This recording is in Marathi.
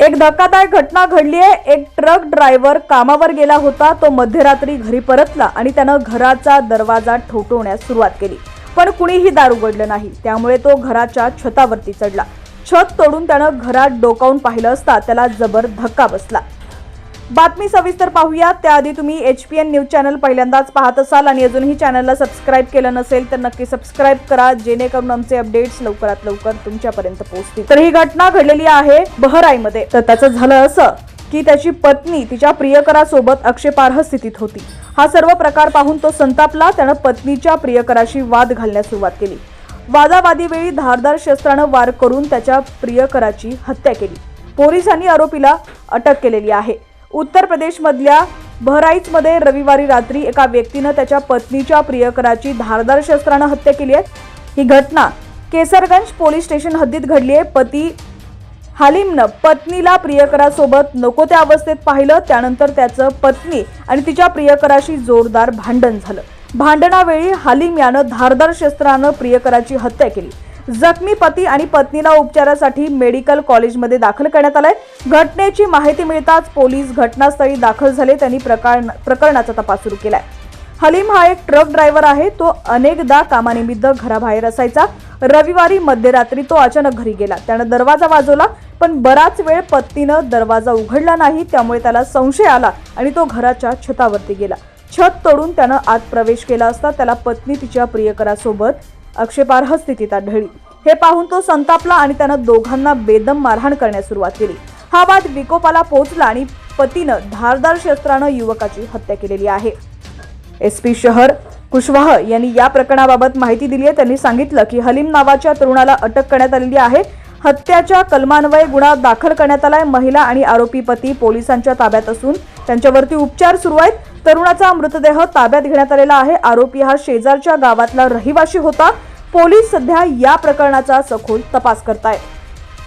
एक धक्कादायक घटना घडली आहे. एक ट्रक ड्रायव्हर कामावर गेला होता. तो मध्यरात्री घरी परतला आणि त्यानं घराचा दरवाजा ठोठवण्यास सुरुवात केली. पण कुणीही दार उघडलं नाही. त्यामुळे तो घराच्या छतावरती चढला. छत तोडून त्यानं घरात डोकावून पाहिलं असता त्याला जबर धक्का बसला. बातमी सविस्तर पाहूया त्याआधी तुम्ही H P N news channel पहिल्यांदाच पाहत असाल आणि अजूनही चॅनलला सबस्क्राईब केलं नसेल तर नक्की सबस्क्राईब करा जेणेकरून आमचे अपडेट्स लवकरात लवकर तुमच्यापर्यंत पोहोचतील. तर ही घटना घडलेली आहे बहराईमध्ये. तर त्याचं झालं असं की त्याची पत्नी तिच्या प्रियकरासोबत आक्षेपार्ह स्थितीत होती. हा सर्व प्रकार पाहून तो संतापला. त्यानं पत्नीच्या प्रियकराशी वाद घालण्यास सुरुवात केली. वादावादीवेळी धारदार शस्त्रानं वार करून त्याच्या प्रियकराची हत्या केली. पोलिसांनी आरोपीला अटक केलेली आहे. उत्तर प्रदेशमधल्या बहराईचमध्ये रविवारी रात्री एका व्यक्तीनं त्याच्या पत्नीच्या प्रियकराची धारदार शस्त्रानं हत्या केली आहे. ही घटना केसरगंज पोलीस स्टेशन हद्दीत घडली आहे. पती हालिमनं पत्नीला प्रियकरासोबत नको त्या अवस्थेत पाहिलं. त्यानंतर त्याचं पत्नी आणि तिच्या प्रियकराशी जोरदार भांडण झालं. भांडणावेळी हालिम यानं धारदार शस्त्रानं प्रियकराची हत्या केली. जखमी पती आणि पत्नीला उपचारासाठी मेडिकल कॉलेजमध्ये दाखल करण्यात आलंय. घटनेची माहिती मिळताच पोलीस घटनास्थळी दाखल झाले. त्यांनी प्रकार प्रकरणाचा तपास सुरू केलाय. हलीम हा एक ट्रक ड्रायव्हर आहे. तो अनेकदा कामानिमित्त घराबाहेर असायचा. रविवारी मध्यरात्री तो अचानक घरी गेला. त्यानं दरवाजा वाजवला पण बराच वेळ पत्नीनं दरवाजा उघडला नाही. त्यामुळे त्याला संशय आला आणि तो घराच्या छतावरती गेला. छत तोडून त्यानं आत प्रवेश केला असता त्याला पत्नी तिच्या प्रियकरासोबत आक्षेपार्ह स्थितीत आढळली. हे पाहून तो संतापला आणि त्यानं दोघांना बेदम मारहाण करण्यास सुरुवात केली. हा वाद विकोपाला पोहोचला आणि पतीनं धारदार शस्त्रानं युवकाची हत्या केलेली आहे. एस पी शहर कुशवाह यांनी या प्रकरणाबाबत माहिती दिली आहे त्यांनी सांगितलं की हलीम नावाच्या तरुणाला अटक करण्यात आलेली आहे. हत्याच्या कलमान्वये गुन्हा दाखल करण्यात आलाय. महिला आणि आरोपी पती पोलिसांच्या ताब्यात असून त्यांच्यावरती उपचार सुरू आहेत. तरुणाचा मृतदेह ताब्यात घेण्यात आलेला आहे. आरोपी हा शेजारच्या गावातला रहिवाशी होता. पोलीस सध्या या प्रकरणाचा सखोल तपास करतायत.